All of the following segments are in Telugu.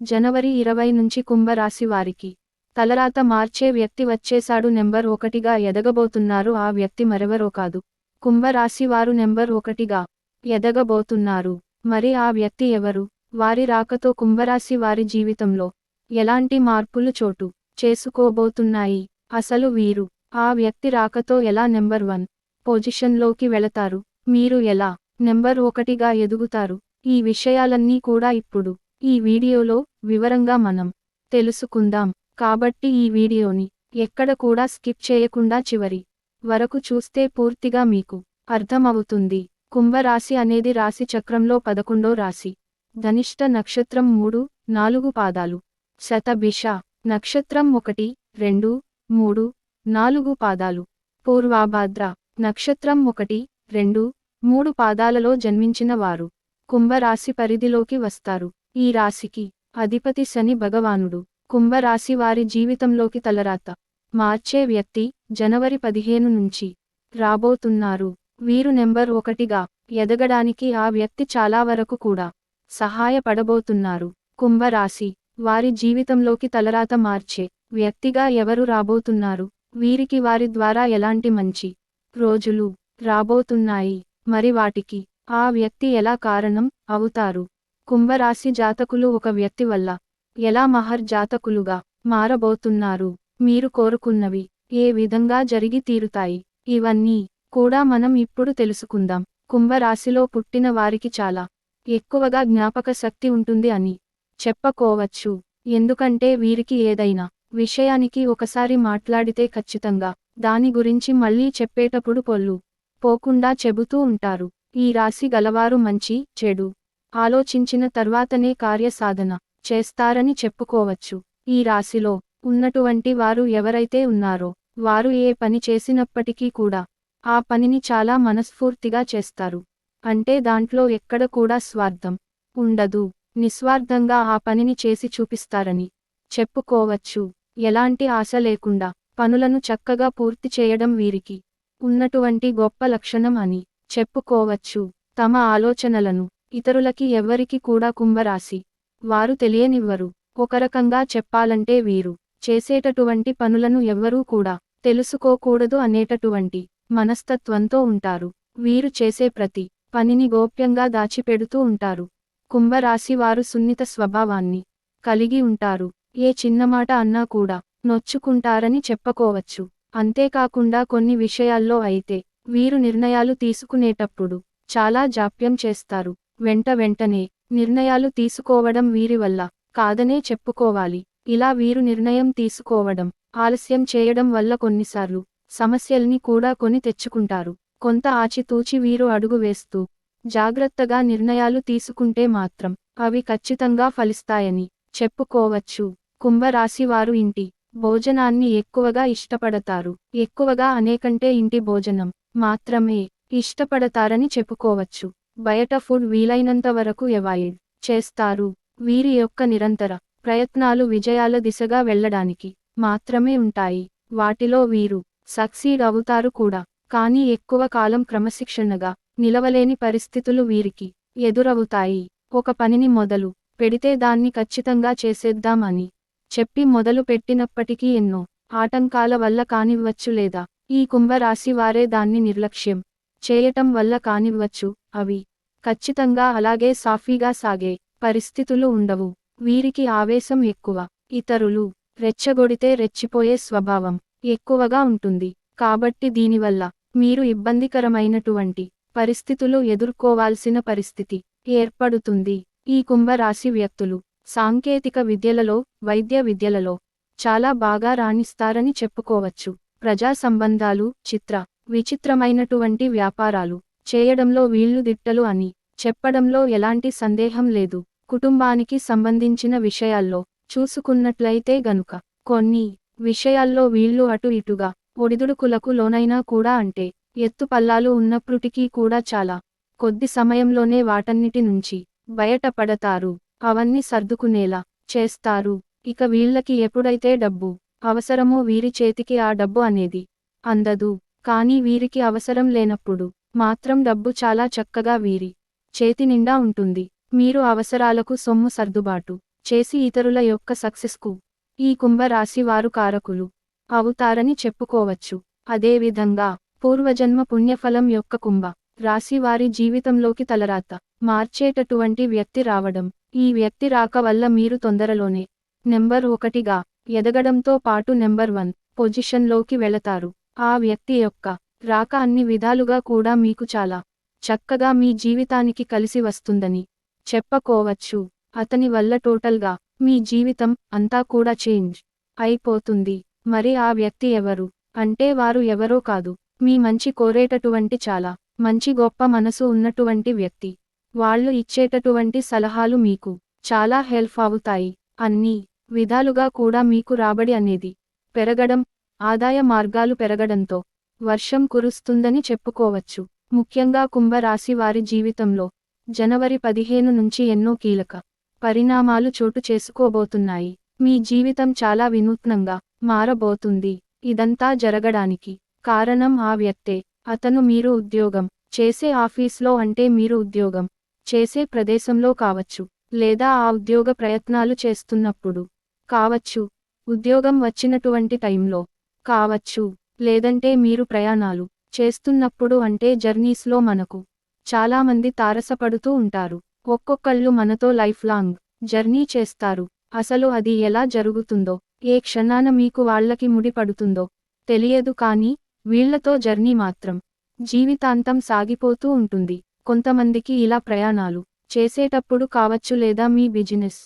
జనవరి ఇరవై నుంచి కుంభరాశి వారికి. తలరాత మార్చే వ్యక్తి వచ్చేశాడు నెంబర్ ఒకటిగా ఎదగబోతున్నారు. ఆ వ్యక్తి మరెవరో కాదు. కుంభరాశి వారు నెంబర్ ఒకటిగా ఎదగబోతున్నారు. మరి ఆ వ్యక్తి ఎవరు? వారి రాకతో కుంభరాశి వారి జీవితంలో ఎలాంటి మార్పులు చోటు చేసుకోబోతున్నాయి? అసలు వీరు ఆ వ్యక్తి రాకతో ఎలా నెంబర్ వన్ పొజిషన్లోకి వెళతారు? మీరు ఎలా నెంబర్ ఒకటిగా ఎదుగుతారు? ఈ విషయాలన్నీ కూడా ఇప్పుడు ఈ వీడియోలో వివరంగా మనం తెలుసుకుందాం. కాబట్టి ఈ వీడియోని ఎక్కడ కూడా స్కిప్ చేయకుండా చివరి వరకు చూస్తే పూర్తిగా మీకు అర్థమవుతుంది. కుంభరాశి అనేది రాశి చక్రంలో పదకొండో రాశి. ధనిష్ట నక్షత్రం మూడు నాలుగు పాదాలు. శతభిష నక్షత్రం ఒకటి రెండు మూడు నాలుగు పాదాలు. పూర్వాభాద్ర నక్షత్రం ఒకటి రెండు మూడు పాదాలలో జన్మించిన వారు కుంభరాశి పరిధిలోకి వస్తారు. ఈ రాశికి అధిపతి శని భగవానుడు. కుంభరాశి వారి జీవితంలోకి తలరాత. మార్చే వ్యక్తి జనవరి పదిహేను నుంచి రాబోతున్నారు. వీరు నెంబర్ ఒకటిగా ఎదగడానికి ఆ వ్యక్తి చాలా వరకు కూడా సహాయపడబోతున్నారు. కుంభరాశి వారి జీవితంలోకి తలరాత మార్చే వ్యక్తిగా ఎవరు రాబోతున్నారు? వీరికి వారి ద్వారా ఎలాంటి మంచి రోజులు రాబోతున్నాయి? మరి వాటికి ఆ వ్యక్తి ఎలా కారణం అవుతారు? కుంభరాశి జాతకులు ఒక వ్యక్తి వల్ల ఎలా మహర్ జాతకులుగా మారబోతున్నారు? మీరు కోరుకున్నవి ఏ విధంగా జరిగి తీరుతాయి? ఇవన్నీ కూడా మనం ఇప్పుడు తెలుసుకుందాం. కుంభరాశిలో పుట్టిన వారికి చాలా ఎక్కువగా జ్ఞాపక శక్తి ఉంటుంది అని చెప్పకోవచ్చు. ఎందుకంటే వీరికి ఏదైనా విషయానికి ఒకసారి మాట్లాడితే ఖచ్చితంగా దాని గురించి మళ్ళీ చెప్పేటప్పుడు పొల్లు పోకుండా చెబుతూ ఉంటారు. ఈ రాశి గలవారు మంచి చెడు ఆలోచించిన తర్వాతనే కార్యసాధన చేస్తారని చెప్పుకోవచ్చు. ఈ రాశిలో ఉన్నటువంటి వారు ఎవరైతే ఉన్నారో వారు ఏ పని చేసినప్పటికీ కూడా ఆ పనిని చాలా మనస్ఫూర్తిగా చేస్తారు. అంటే దాంట్లో ఎక్కడ కూడా స్వార్థం ఉండదు. నిస్వార్థంగా ఆ పనిని చేసి చూపిస్తారని చెప్పుకోవచ్చు. ఎలాంటి ఆశ లేకుండా పనులను చక్కగా పూర్తి చేయడం వీరికి ఉన్నటువంటి గొప్ప లక్షణం అని చెప్పుకోవచ్చు. తమ ఆలోచనలను ఇతరులకి ఎవ్వరికి కూడా కుంభరాశి. వారు తెలియనివ్వరు. ఒక రకంగా చెప్పాలంటే వీరు చేసేటటువంటి పనులను ఎవ్వరూ కూడా తెలుసుకోకూడదు అనేటటువంటి మనస్తత్వంతో ఉంటారు. వీరు చేసే ప్రతి పనిని గోప్యంగా దాచిపెడుతూ ఉంటారు. కుంభరాశి వారు సున్నిత స్వభావాన్ని కలిగి ఉంటారు. ఏ చిన్నమాట అన్నా కూడా నొచ్చుకుంటారని చెప్పుకోవచ్చు. అంతేకాకుండా కొన్ని విషయాల్లో అయితే వీరు నిర్ణయాలు తీసుకునేటప్పుడు చాలా జాప్యం చేస్తారు. వెంట వెంటనే నిర్ణయాలు తీసుకోవడం వీరి వల్ల కాదనే చెప్పుకోవాలి. ఇలా వీరు నిర్ణయం తీసుకోవడం ఆలస్యం చేయడం వల్ల కొన్నిసార్లు సమస్యల్ని కూడా కొని తెచ్చుకుంటారు. కొంత ఆచితూచి వీరు అడుగు వేస్తూ జాగ్రత్తగా నిర్ణయాలు తీసుకుంటే మాత్రం అవి ఖచ్చితంగా ఫలిస్తాయని చెప్పుకోవచ్చు. కుంభరాశి వారు ఇంటి భోజనాన్ని ఎక్కువగా ఇష్టపడతారు. ఎక్కువగా అనేకంటే ఇంటి భోజనం మాత్రమే ఇష్టపడతారని చెప్పుకోవచ్చు. బయట ఫుడ్ వీలైనంత వరకు ఎవాయిడ్ చేస్తారు. వీరి యొక్క నిరంతర ప్రయత్నాలు విజయాల దిశగా వెళ్ళడానికి మాత్రమే ఉంటాయి. వాటిలో వీరు సక్సీడ్ అవుతారు కూడా. కానీ ఎక్కువ కాలం క్రమశిక్షణగా నిలవలేని పరిస్థితులు వీరికి ఎదురవుతాయి. ఒక పనిని మొదలు పెడితే దాన్ని ఖచ్చితంగా చేసేద్దామని చెప్పి మొదలు పెట్టినప్పటికీ ఎన్నో ఆటంకాల వల్ల కానివ్వచ్చు లేదా ఈ కుంభరాశి వారే దాన్ని నిర్లక్ష్యం చేయటం వల్ల కానివ్వచ్చు. అవి. ఖచ్చితంగా అలాగే సాఫీగా సాగే పరిస్థితులు ఉండవు. వీరికి ఆవేశం ఎక్కువ. ఇతరులు రెచ్చగొడితే రెచ్చిపోయే స్వభావం ఎక్కువగా ఉంటుంది. కాబట్టి దీనివల్ల మీరు ఇబ్బందికరమైనటువంటి పరిస్థితులు ఎదుర్కోవాల్సిన పరిస్థితి ఏర్పడుతుంది. ఈ కుంభరాశి వ్యక్తులు సాంకేతిక విద్యలలో వైద్య విద్యలలో చాలా బాగా రాణిస్తారని చెప్పుకోవచ్చు. ప్రజా సంబంధాలు చిత్ర విచిత్రమైనటువంటి వ్యాపారాలు చేయడంలో వీళ్ళు దిట్టలు అని చెప్పడంలో ఎలాంటి సందేహం లేదు. కుటుంబానికి సంబంధించిన విషయాల్లో చూసుకున్నట్లయితే గనుక కొన్ని విషయాల్లో వీళ్ళు అటు ఇటుగా ఒడిదుడుకులకు లోనైనా కూడా అంటే ఎత్తుపల్లాలు ఉన్నప్పటికీ కూడా చాలా కొద్ది సమయంలోనే వాటన్నిటి నుంచి బయటపడతారు. అవన్నీ సర్దుకునేలా చేస్తారు. ఇక వీళ్ళకి ఎప్పుడైతే డబ్బు అవసరమో వీరి చేతికి ఆ డబ్బు అనేది అందదు. కానీ వీరికి అవసరం లేనప్పుడు మాత్రం డబ్బు చాలా చక్కగా వీరి చేతి నిండా ఉంటుంది. మీరు అవసరాలకు సొమ్ము సర్దుబాటు చేసి ఇతరుల యొక్క సక్సెస్కు ఈ కుంభరాశి వారు కారకులు అవుతారని చెప్పుకోవచ్చు. అదేవిధంగా పూర్వజన్మ పుణ్యఫలం యొక్క కుంభ రాశి వారి జీవితంలోకి తలరాత మార్చేటటువంటి వ్యక్తి రావడం. ఈ వ్యక్తి రాక వల్ల మీరు తొందరలోనే నెంబర్ ఒకటిగా ఎదగడంతో పాటు నెంబర్ వన్ పొజిషన్లోకి వెళతారు. ఆ వ్యక్తి యొక్క రాక అన్ని విధాలుగా కూడా మీకు చాలా చక్కగా మీ జీవితానికి కలిసి వస్తుందని చెప్పుకోవచ్చు. అతని వల్ల టోటల్గా మీ జీవితం అంతా కూడా చేంజ్ అయిపోతుంది. మరి ఆ వ్యక్తి ఎవరు? అంటే వారు ఎవరో కాదు. మీ మంచి కోరేటటువంటి చాలా మంచి గొప్ప మనసు ఉన్నటువంటి వ్యక్తి. వాళ్ళు ఇచ్చేటటువంటి సలహాలు మీకు చాలా హెల్ప్ అవుతాయి. అన్ని విధాలుగా కూడా మీకు రాబడి అనేది పెరగడం ఆదాయ మార్గాలు పెరగడంతో వర్షం కురుస్తుందని చెప్పుకోవచ్చు. ముఖ్యంగా కుంభరాశి వారి జీవితంలో జనవరి పదిహేను నుంచి ఎన్నో కీలక పరిణామాలు చోటు చేసుకోబోతున్నాయి. మీ జీవితం చాలా వినూత్నంగా మారబోతుంది. ఇదంతా జరగడానికి కారణం ఆ వ్యక్తే. అతను మీరు ఉద్యోగం చేసే ఆఫీస్లో అంటే మీరు ఉద్యోగం చేసే ప్రదేశంలో కావచ్చు లేదా ఆ ఉద్యోగ ప్రయత్నాలు చేస్తున్నప్పుడు కావచ్చు. ఉద్యోగం వచ్చినటువంటి టైంలో కావచ్చు. లేదంటే మీరు ప్రయాణాలు చేస్తున్నప్పుడు అంటే జర్నీస్లో మనకు చాలామంది తారసపడుతూ ఉంటారు. ఒక్కొక్కళ్ళు మనతో లైఫ్ లాంగ్ జర్నీ చేస్తారు. అసలు అది ఎలా జరుగుతుందో ఏ క్షణాన మీకు వాళ్ళకి ముడిపడుతుందో తెలియదు కానీ వీళ్ళతో జర్నీ మాత్రం జీవితాంతం సాగిపోతూ ఉంటుంది. కొంతమందికి ఇలా ప్రయాణాలు చేసేటప్పుడు కావచ్చు లేదా మీ బిజినెస్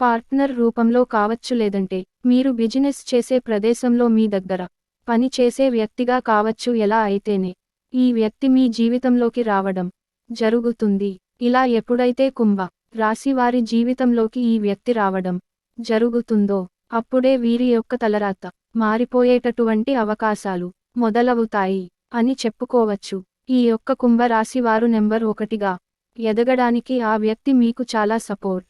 పార్ట్నర్ రూపంలో కావచ్చు లేదంటే మీరు బిజినెస్ చేసే ప్రదేశంలో మీ దగ్గర పని చేసే వ్యక్తిగా కావచ్చు ఎలా అయితేనే. ఈ వ్యక్తి మీ జీవితంలోకి రావడం జరుగుతుంది. ఇలా ఎప్పుడైతే కుంభ రాశివారి జీవితంలోకి ఈ వ్యక్తి రావడం జరుగుతుందో అప్పుడే వీరి యొక్క తలరాత మారిపోయేటటువంటి అవకాశాలు మొదలవుతాయి అని చెప్పుకోవచ్చు. ఈ యొక్క కుంభరాశి వారు నెంబర్ ఒకటిగా ఎదగడానికి ఆ వ్యక్తి మీకు చాలా సపోర్ట్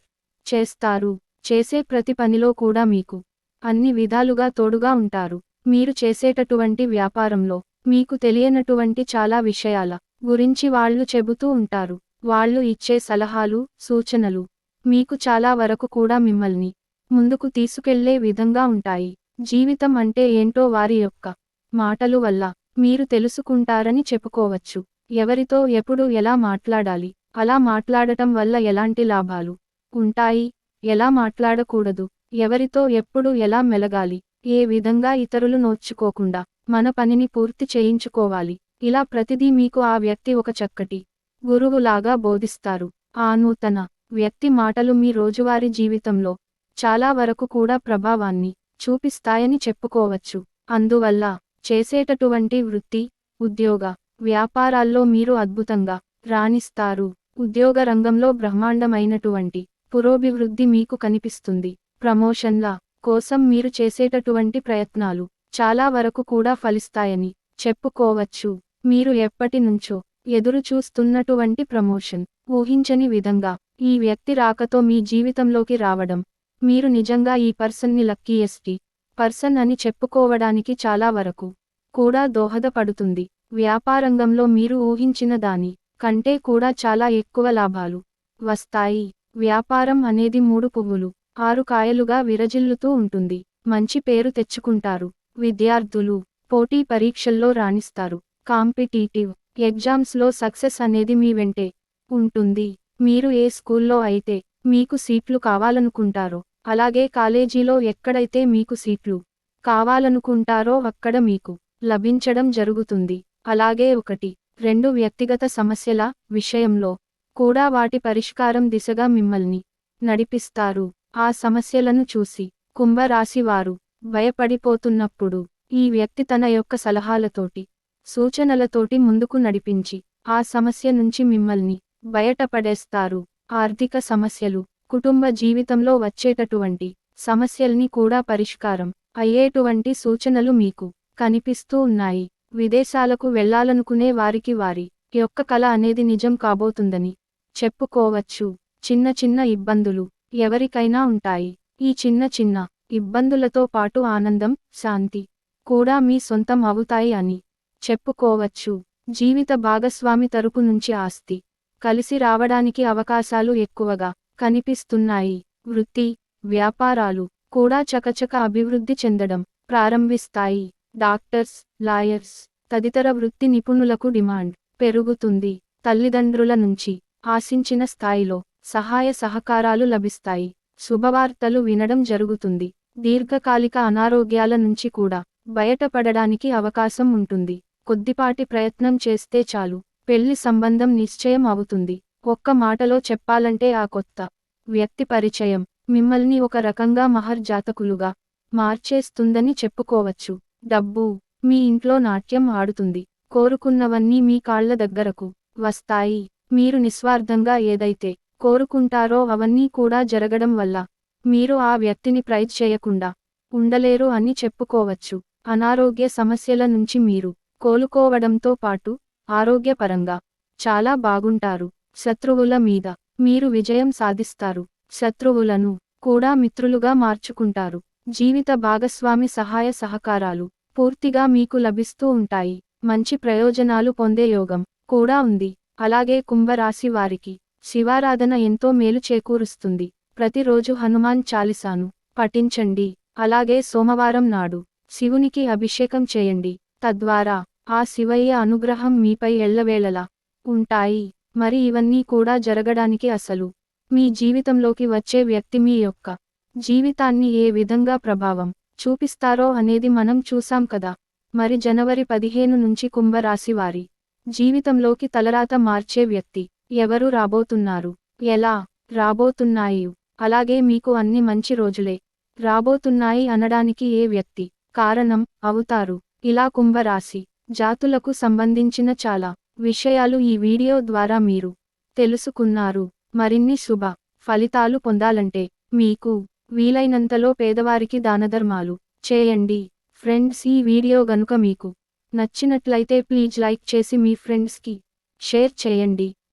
చేస్తారు. చేసే ప్రతి పనిలో కూడా మీకు అన్ని విధాలుగా తోడుగా ఉంటారు. మీరు చేసేటటువంటి వ్యాపారంలో మీకు తెలియనటువంటి చాలా విషయాల గురించి వాళ్ళు చెబుతూ ఉంటారు. వాళ్ళు ఇచ్చే సలహాలు సూచనలు మీకు చాలా వరకు కూడా మిమ్మల్ని ముందుకు తీసుకెళ్ళే విధంగా ఉంటాయి. జీవితం అంటే ఏంటో వారి యొక్క మాటలు వల్ల మీరు తెలుసుకుంటారని చెప్పుకోవచ్చు. ఎవరితో ఎప్పుడు ఎలా మాట్లాడాలి అలా మాట్లాడటం వల్ల ఎలాంటి లాభాలు ఉంటాయి ఎలా మాట్లాడకూడదు ఎవరితో ఎప్పుడు ఎలా మెలగాలి ఏ విధంగా ఇతరులు నోచుకోకుండా మన పనిని పూర్తి చేయించుకోవాలి. ఇలా ప్రతిదీ మీకు ఆ వ్యక్తి ఒక చక్కటి గురువులాగా బోధిస్తారు. ఆ నూతన వ్యక్తి మాటలు మీ రోజువారీ జీవితంలో చాలా వరకు కూడా ప్రభావాన్ని చూపిస్తాయని చెప్పుకోవచ్చు. అందువల్ల చేసేటటువంటి వృత్తి ఉద్యోగ వ్యాపారాల్లో మీరు అద్భుతంగా రాణిస్తారు. ఉద్యోగ రంగంలో బ్రహ్మాండమైనటువంటి పురోభివృద్ధి మీకు కనిపిస్తుంది. ప్రమోషన్ల కోసం మీరు చేసేటటువంటి ప్రయత్నాలు చాలా వరకు కూడా ఫలిస్తాయని చెప్పుకోవచ్చు. మీరు ఎప్పటి నుంచో ఎదురు చూస్తున్నటువంటి ప్రమోషన్ ఊహించని విధంగా ఈ వ్యక్తి రాకతో మీ జీవితంలోకి రావడం. మీరు నిజంగా ఈ పర్సన్ని లక్కీయెస్టి పర్సన్ అని చెప్పుకోవడానికి చాలా వరకు కూడా దోహదపడుతుంది. వ్యాపారంగంలో మీరు ఊహించిన దాని కంటే కూడా చాలా ఎక్కువ లాభాలు వస్తాయి. వ్యాపారం అనేది మూడు పువ్వులు. ఆరు కాయలుగా విరజిల్లుతూ ఉంటుంది. మంచి పేరు తెచ్చుకుంటారు. విద్యార్థులు పోటీ పరీక్షల్లో రాణిస్తారు. కాంపిటీటివ్ ఎగ్జామ్స్లో సక్సెస్ అనేది మీ వెంటే ఉంటుంది. మీరు ఏ స్కూల్లో అయితే మీకు సీట్లు కావాలనుకుంటారో అలాగే కాలేజీలో ఎక్కడైతే మీకు సీట్లు కావాలనుకుంటారో అక్కడ మీకు లభించడం జరుగుతుంది. అలాగే ఒకటి రెండు వ్యక్తిగత సమస్యల విషయంలో కూడా వాటి పరిష్కారం దిశగా మిమ్మల్ని నడిపిస్తారు. ఆ సమస్యలను చూసి కుంభరాశివారు భయపడిపోతున్నప్పుడు ఈ వ్యక్తి తన యొక్క సలహాలతోటి సూచనలతోటి ముందుకు నడిపించి ఆ సమస్య నుంచి మిమ్మల్ని బయటపడేస్తారు. ఆర్థిక సమస్యలు కుటుంబ జీవితంలో వచ్చేటటువంటి సమస్యల్ని కూడా పరిష్కారం అయ్యేటువంటి సూచనలు మీకు కనిపిస్తూ ఉన్నాయి. విదేశాలకు వెళ్ళాలనుకునే వారికి వారి యొక్క కళ అనేది నిజం కాబోతుందని చెప్పుకోవచ్చు. చిన్న చిన్న ఇబ్బందులు ఎవరికైనా ఉంటాయి. ఈ చిన్న చిన్న ఇబ్బందులతో పాటు ఆనందం శాంతి కూడా మీ సొంతం అవుతాయి అని చెప్పుకోవచ్చు. జీవిత భాగస్వామి తరపు నుంచి ఆస్తి కలిసి రావడానికి అవకాశాలు ఎక్కువగా కనిపిస్తున్నాయి. వృత్తి వ్యాపారాలు కూడా చకచక అభివృద్ధి చెందడం ప్రారంభిస్తాయి. డాక్టర్స్ లాయర్స్ తదితర వృత్తి నిపుణులకు డిమాండ్ పెరుగుతుంది. తల్లిదండ్రుల నుంచి ఆశించిన స్థాయిలో సహాయ సహకారాలు లభిస్తాయి. శుభవార్తలు వినడం జరుగుతుంది. దీర్ఘకాలిక అనారోగ్యాల నుంచి కూడా బయటపడడానికి అవకాశం ఉంటుంది. కొద్దిపాటి ప్రయత్నం చేస్తే చాలు. పెళ్ళి సంబంధం నిశ్చయం అవుతుంది. ఒక్క మాటలో చెప్పాలంటే ఆ కొత్త వ్యక్తి పరిచయం మిమ్మల్ని ఒక రకంగా మహర్ జాతకులుగా మార్చేస్తుందని చెప్పుకోవచ్చు. డబ్బు మీ ఇంట్లో నాట్యం ఆడుతుంది. కోరుకున్నవన్నీ మీ కాళ్ళ దగ్గరకు వస్తాయి. మీరు నిస్వార్థంగా ఏదైతే కోరుకుంటారో అవన్నీ కూడా జరగడం వల్ల మీరు ఆ వ్యక్తిని ప్రైజ్ చేయకుండా ఉండలేరు అని చెప్పుకోవచ్చు. అనారోగ్య సమస్యల నుంచి మీరు కోలుకోవడంతో పాటు ఆరోగ్యపరంగా చాలా బాగుంటారు. శత్రువుల మీద మీరు విజయం సాధిస్తారు. శత్రువులను కూడా మిత్రులుగా మార్చుకుంటారు. జీవిత భాగస్వామి సహాయ సహకారాలు పూర్తిగా మీకు లభిస్తూ ఉంటాయి. మంచి ప్రయోజనాలు పొందే యోగం కూడా ఉంది. అలాగే కుంభరాశి వారికి శివారాధన ఎంతో మేలు చేకూరుస్తుంది. ప్రతిరోజు హనుమాన్ చాలిసాను పఠించండి. అలాగే సోమవారం నాడు శివునికి అభిషేకం చేయండి. తద్వారా ఆ శివయ్య అనుగ్రహం మీపై ఎల్లవేళలా ఉంటాయి. మరి ఇవన్నీ కూడా జరగడానికి అసలు మీ జీవితంలోకి వచ్చే వ్యక్తి మీ యొక్క జీవితాన్ని ఏ విధంగా ప్రభావం చూపిస్తారో అనేది మనం చూసాం కదా. మరి జనవరి పదిహేను నుంచి కుంభరాశి వారి జీవితంలోకి తలరాత మార్చే వ్యక్తి ఎవరు రాబోతున్నారు? ఎలా రాబోతున్నాయి? అలాగే మీకు అన్ని మంచి రోజులే. రాబోతున్నాయి అనడానికి ఏ వ్యక్తి కారణం అవుతారు? ఇలా కుంభరాశి జాతులకు సంబంధించిన చాలా విషయాలు ఈ వీడియో ద్వారా మీరు తెలుసుకున్నారు. మరిన్ని శుభ ఫలితాలు పొందాలంటే మీకు వీలైనంతలో పేదవారికి దానధర్మాలు చేయండి. ఫ్రెండ్స్ ఈ వీడియో గనుక మీకు నచ్చినట్లయితే ప్లీజ్ లైక్ చేసి మీ ఫ్రెండ్స్కి షేర్ చేయండి.